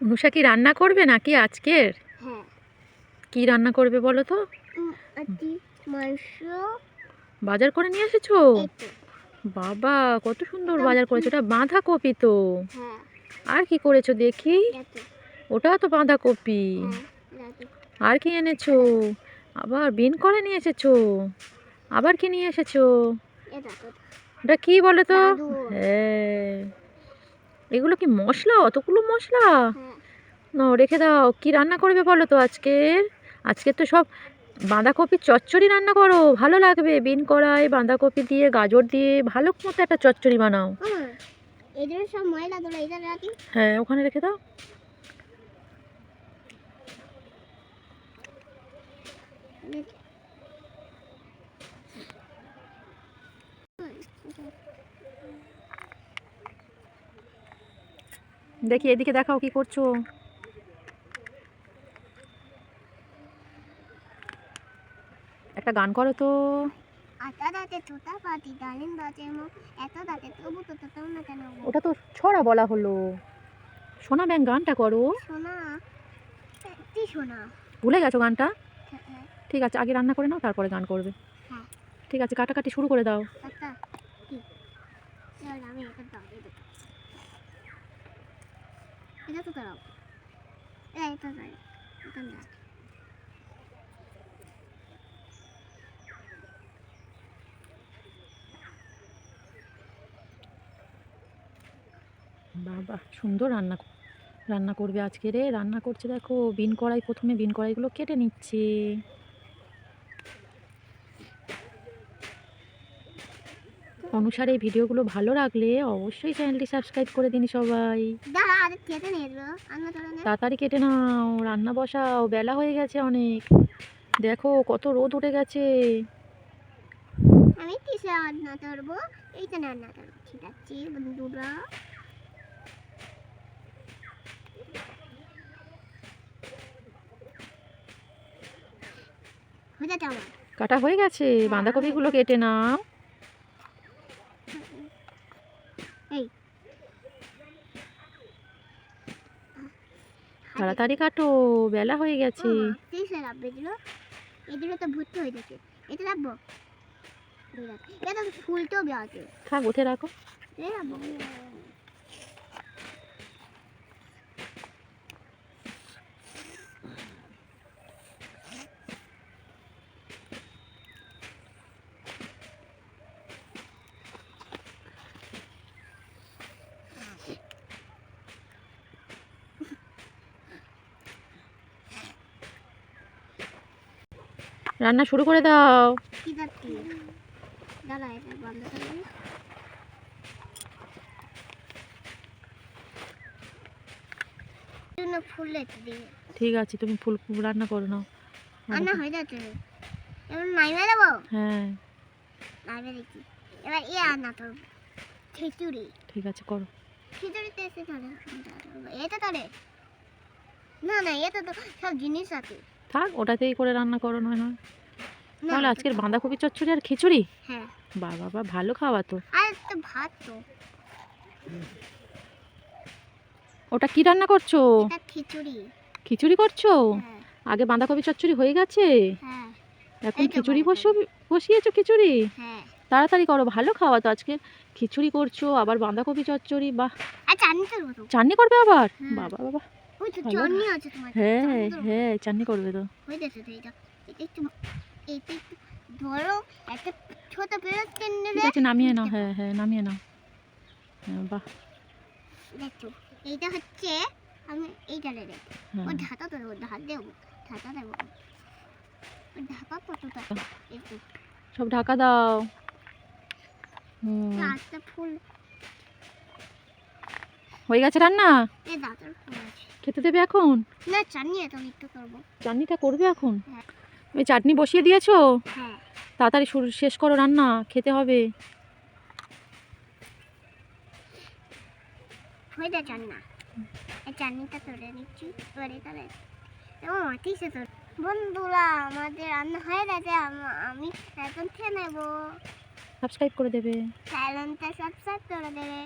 অনুষা কি রান্না করবে নাকি আজকের? হ্যাঁ। কি রান্না করবে বলো তো? বাজার করে নিয়ে এসেছ? বাবা কত সুন্দর বাজার করেছ ওটা বাঁধাকপি তো। হ্যাঁ। আর কি করেছ দেখি? এত। ওটা তো বাঁধাকপি। হ্যাঁ আর কি এনেছো? আবার বিন করে নিয়ে এসেছ? আবার কি নিয়ে এসেছ? এটা ওটা কি বলো তো? হ্যাঁ। এগুলো কি মশলা? অতগুলো মশলা? না রেখে দাও। কি রান্না করবে বলো তো আজকের? আজকে তো সব বাঁধাকপির চচ্চড়ি রান্না করো। ভালো লাগবে। বিন কড়াই বাঁধাকপি দিয়ে গাজর দিয়ে ভালো মতো একটা চচ্চড়ি বানাও। হ্যাঁ ওখানে রেখে দাও। দেখি এদিকে দেখাও কি করছ। একটা গান করো তো? ওটা তো ছড়া বলা হলো। সোনা ব্যাং গানটা করো। ভুলে গেছো গানটা? হ্যাঁ, হ্যাঁ, ঠিক আছে আগে রান্না করে নাও তারপরে গান করবে। হ্যাঁ। ঠিক আছে কাটাকাটি শুরু করে দাও একটা কি এবার আমি এটা তো দাও এটা এটা এটা দাও বাবা, সুন্দর রান্না রান্না করবে আজকে রে। রান্না করছে দেখো, বিন কড়াই, প্রথমে বিন কড়াইগুলো কেটে নিচ্ছে। অনুসারে ভিডিওগুলো ভালো লাগলে অবশ্যই চ্যানেলটি সাবস্ক্রাইব করে দিন সবাই। তাড়াতাড়ি কেটে নাও রান্না বসাও বেলা হয়ে গেছে অনেক। দেখো কত রোদ উঠে গেছে। আমি কিসে রান্না করব এইটা রান্না করব ঠিক আছে বন্ধুরা। যাচ্ছে আমার। কাটা হয়ে গেছে বাঁধাকপিগুলো কেটে নাও। তাড়াতাড়ি কাটো বেলা হয়ে গেছে। তো হয়ে গেছে এটা রাখব? ঠিক এটা তো ফুলতেও আছে। থাক উঠে রাখো। রান্না শুরু করে দাও। ঠিক আছে তুমি ফুল রান্না করো নাও। রান্না হয়ে যাচ্ছে। এবার নাইমে দেবো? হ্যাঁ। দেখি। এবার এ রান্না করব খিচুড়ি। ঠিক আছে করো। খিচুড়িতে এসে তাহলে এটা না না এটা তো সব জিনিস আছে থাক ওটাতেই করে রান্না করো নয় নয় না, তাহলে আজকের বাঁধাকপি চচ্চড়ি আর খিচুড়ি? হ্যাঁ। বা বাবা ভালো খাওয়া তো। আর তো ভাত তো। ওটা কি রান্না করছ? খিচুড়ি। খিচুড়ি করছ? হ্যাঁ। আগে বাঁধাকপি চচ্চড়ি হয়ে গেছে? হ্যাঁ। এখন খিচুড়ি। বসিয়েছো খিচুড়ি? হ্যাঁ। তাড়াতাড়ি করো ভালো খাওয়া তো আজকে। খিচুড়ি করছ আবার বাঁধাকপি চচ্চড়ি বাহ। আর চাটনি চাটনি করবে আবার? বাবা বাবা। হ্যাঁ হ্যাঁ চাটনি করবে তো। হয়ে যাচ্ছে তো এটা এটা একটু এটা একটু ধরো একটা ছোট পেঁয়াজ কিনে ঠিক আছে নামিয়ে নাও হ্যাঁ হ্যাঁ নামিয়ে নাও। হ্যাঁ বাহ। দেখো এইটা হচ্ছে আমি এইটা হ্যাঁ। ও ঢাকা তো দেবো ঢাকা দেবো ঢাকা দেবো। ঢাকা কতটা? সব ঢাকা দাও। হুম। আস্তে ফুল হয়ে গেছে রান্না? খেতে দেবে এখন? না চাটনি একটু করব। চাটনিটা করবে এখন? হ্যাঁ। ওই চাটনি বসিয়ে দিয়েছ? হ্যাঁ। তাড়াতাড়ি শুরু শেষ করো রান্না খেতে হবে। হয়ে যাচ্ছে না এই চাটনিটা তুলে নিচ্ছি এবার এটা নে- ও মাটিছে তো বন্ধুরা আমাদের রান্না হয়ে গেছে আম- আমি এখন খেয়ে নেব। সাবস্ক্রাইব করে দেবে। চ্যানেলটা সাবস্ক্রাইব করে দেবে।